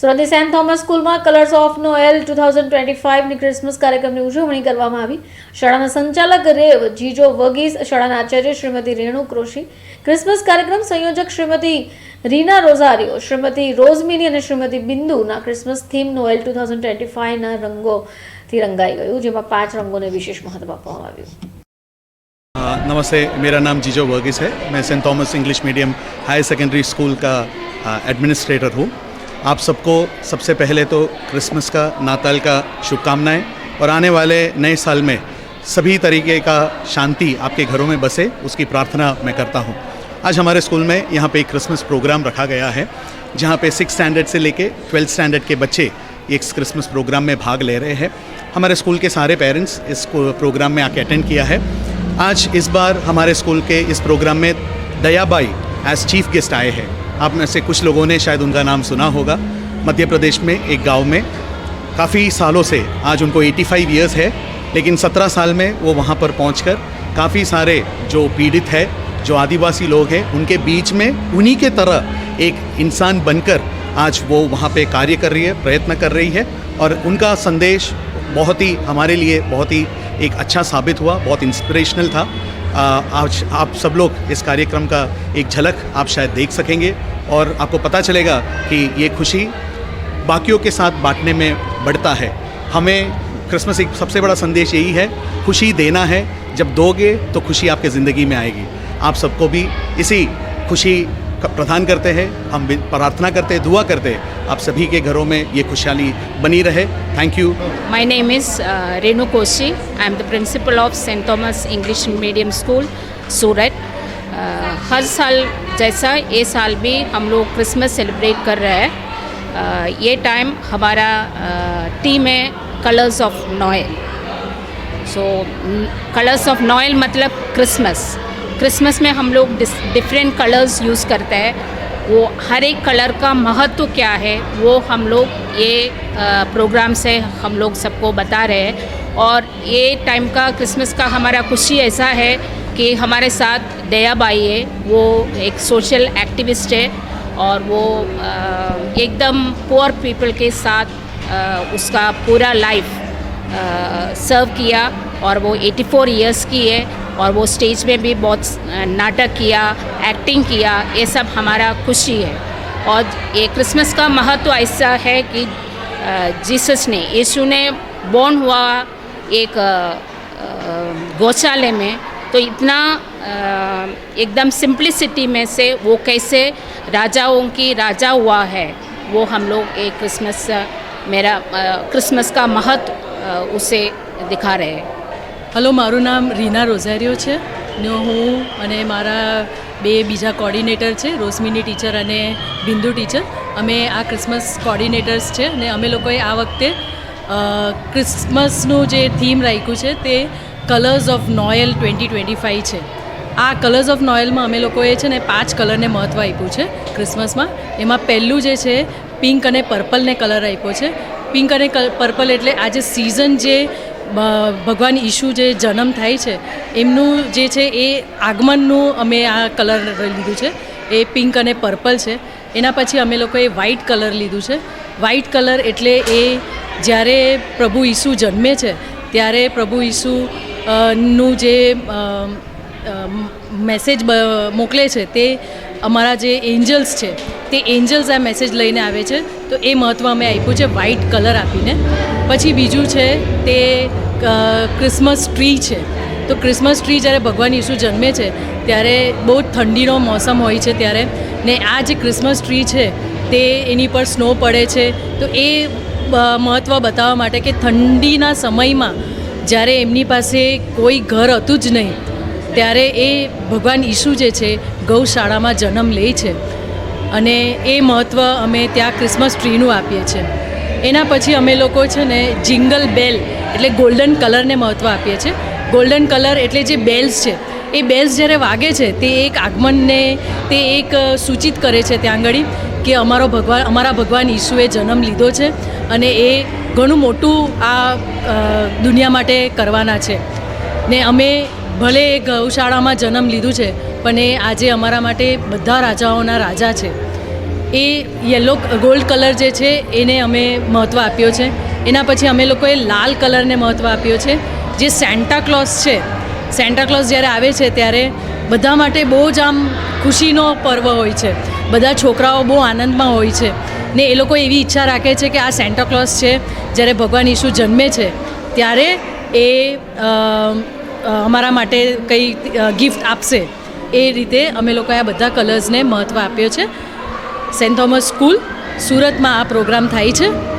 સુરતની Saint Thomas સ્કૂલમાં colours of Noel two thousand twenty ફાઇવની ક્રિસમસ કાર્યક્રમની ઉજવણી કરવામાં આવી શાળાના સંચાલક રેવ જીજો વગીસ શાળાના આચાર્ય શ્રીમતી રેણુ કૃષિ ક્રિસમસ કાર્યક્રમ સંયોજક શ્રીમતી રીના રોઝારીઓ શ્રીમતી રોઝમિની અને શ્રીમતી બિંદુના Christmas theme Noel two thousand twenty ફાઇવના રંગોથી રંગાઈ ગયું જેમાં પાંચ રંગોને વિશેષ મહત્વ આપવામાં આવ્યું नमस्ते मेरा नाम जीजो वर्गीस है मैं Saint Thomas English medium higher secondary school का એડમિનિસ્ટ્રેટર હું आप सबको सबसे पहले तो क्रिसमस का नाताल का शुभकामनाएं और आने वाले नए साल में सभी तरीके का शांति आपके घरों में बसे उसकी प्रार्थना मैं करता हूँ आज हमारे स्कूल में यहाँ पे एक क्रिसमस प्रोग्राम रखा गया है जहाँ पे सिक्स स्टैंडर्ड से लेके ट्वेल्थ स्टैंडर्ड के बच्चे इस क्रिसमस प्रोग्राम में भाग ले रहे हैं हमारे स्कूल के सारे पेरेंट्स इस प्रोग्राम में आके अटेंड किया है आज इस बार हमारे स्कूल के इस प्रोग्राम में दयाबाई एज चीफ गेस्ट आए हैं आप में से कुछ लोगों ने शायद उनका नाम सुना होगा मध्य प्रदेश में एक गांव में काफ़ी सालों से आज उनको 85 फाइव ईयर्स है लेकिन 17 साल में वो वहाँ पर पहुँच काफ़ी सारे जो पीड़ित है जो आदिवासी लोग हैं उनके बीच में उन्हीं के तरह एक इंसान बनकर आज वो वहाँ पे कार्य कर रही है प्रयत्न कर रही है और उनका संदेश बहुत ही हमारे लिए बहुत ही एक अच्छा साबित हुआ बहुत इंस्पिरेशनल था आज आप सब लोग इस कार्यक्रम का एक झलक आप शायद देख सकेंगे और आपको पता चलेगा कि ये खुशी बाकियों के साथ बांटने में बढ़ता है हमें क्रिसमस एक सबसे बड़ा संदेश यही है खुशी देना है जब दोगे तो खुशी आपके ज़िंदगी में आएगी आप सबको भी इसी खुशी प्रदान करते हैं हम प्रार्थना करते हैं दुआ करते हैं आप सभी के घरों में ये खुशहाली बनी रहे thank you my name is Renu Koshy I am the principal of Saint Thomas English medium school Surat हर साल जैसा ये साल भी हम लोग क्रिसमस सेलिब्रेट कर रहे हैं ये टाइम हमारा टीम है colours of Noel so colours of Noel मतलब क्रिसमस क्रिसमस में हम लोग डिफरेंट कलर्स यूज़ करते हैं वो हर एक कलर का महत्व क्या है वो हम लोग ये प्रोग्राम से हम लोग सबको बता रहे हैं और ये टाइम का क्रिसमस का हमारा खुशी ऐसा है कि हमारे साथ दया बाई है वो एक सोशल एक्टिविस्ट है और वो एकदम पुअर पीपल के साथ उसका पूरा लाइफ सर्व किया और वो 84 इयर्स की है और वो स्टेज में भी बहुत नाटक किया एक्टिंग किया ये सब हमारा खुशी है और ये क्रिसमस का महत्व ऐसा है कि जीसस ने यीशु ने बोर्न हुआ एक गौशाले में तो इतना एकदम सिंप्लिसिटी में से वो कैसे राजाओं की राजा हुआ है वो हम लोग एक क्रिसमस मेरा क्रिसमस का महत्व उसे दिखा रहे હલો મારું નામ રીના રોઝેરિયો છે ને હું અને મારા બે બીજા કોર્ડિનેટર છે રોશમીની ટીચર અને બિંદુ ટીચર અમે આ ક્રિસમસ કોર્ડિનેટર્સ છે અને અમે લોકોએ આ વખતે ક્રિસમસનું જે થીમ રાખ્યું છે તે colours of Noel twenty twenty five છે આ કલર્સ ઓફ નોયલમાં અમે લોકોએ છે ને પાંચ કલરને મહત્ત્વ આપ્યું છે ક્રિસમસમાં એમાં પહેલું જે છે પિંક અને પર્પલને કલર આપ્યો છે પિંક અને પર્પલ એટલે આજે સિઝન જે ભગવાન ઈશુ જે જન્મ થાય છે એમનું જે છે એ આગમનનું અમે આ કલર લીધું છે એ પિંક અને પર્પલ છે એના પછી અમે લોકોએ વ્હાઇટ કલર લીધું છે વ્હાઇટ કલર એટલે એ જ્યારે પ્રભુ ઈસુ જન્મે છે ત્યારે પ્રભુ ઈસુ નું જે મેસેજ મોકલે છે તે અમારા જે એન્જલ્સ છે તે એન્જલ્સ આ મેસેજ લઈને આવે છે તો એ મહત્ત્વ અમે આપ્યું છે વ્હાઇટ કલર આપીને પછી બીજું છે તે ક્રિસમસ ટ્રી છે તો ક્રિસમસ ટ્રી જ્યારે ભગવાન ઈસુ જન્મે છે ત્યારે બહુ ઠંડીનો મોસમ હોય છે ત્યારે ને આ જે ક્રિસમસ ટ્રી છે તે એની પર સ્નો પડે છે તો એ મહત્ત્વ બતાવવા માટે કે ઠંડીના સમયમાં જ્યારે એમની પાસે કોઈ ઘર હતું જ નહીં ત્યારે એ ભગવાન ઈશુ જે છે ગૌશાળામાં જન્મ લે છે અને એ મહત્ત્વ અમે ત્યાં ક્રિસમસ ટ્રીનું આપીએ છીએ એના પછી અમે લોકો છે ને જિંગલ બેલ એટલે ગોલ્ડન કલરને મહત્ત્વ આપીએ છીએ ગોલ્ડન કલર એટલે જે બેલ્સ છે એ બેલ્સ જ્યારે વાગે છે તે એક આગમનને તે એક સૂચિત કરે છે ત્યાં આગળ કે અમારો ભગવાન અમારા ભગવાન ઈશુએ જન્મ લીધો છે અને એ ઘણું મોટું આ દુનિયા માટે કરવાના છે ને અમે ભલે એ ગૌશાળામાં જન્મ લીધું છે પણ એ આજે અમારા માટે બધા રાજાઓના રાજા છે એ યલો ગોલ્ડ કલર જે છે એને અમે મહત્ત્વ આપ્યો છે એના પછી અમે લોકોએ લાલ કલરને મહત્ત્વ આપ્યો છે જે સેન્ટા ક્લોઝ છે સેન્ટા ક્લોઝ જ્યારે આવે છે ત્યારે બધા માટે બહુ જ આમ ખુશીનો પર્વ હોય છે બધા છોકરાઓ બહુ આનંદમાં હોય છે ને એ લોકો એવી ઈચ્છા રાખે છે કે આ સેન્ટાક્લોઝ છે જ્યારે ભગવાન ઈશુ જન્મે છે ત્યારે એ અમારા માટે કંઈ ગિફ્ટ આપશે એ રીતે અમે લોકોએ આ બધા કલર્સને મહત્ત્વ આપ્યો છે સેન્ટ થોમસ સ્કૂલ સુરતમાં આ પ્રોગ્રામ થાય છે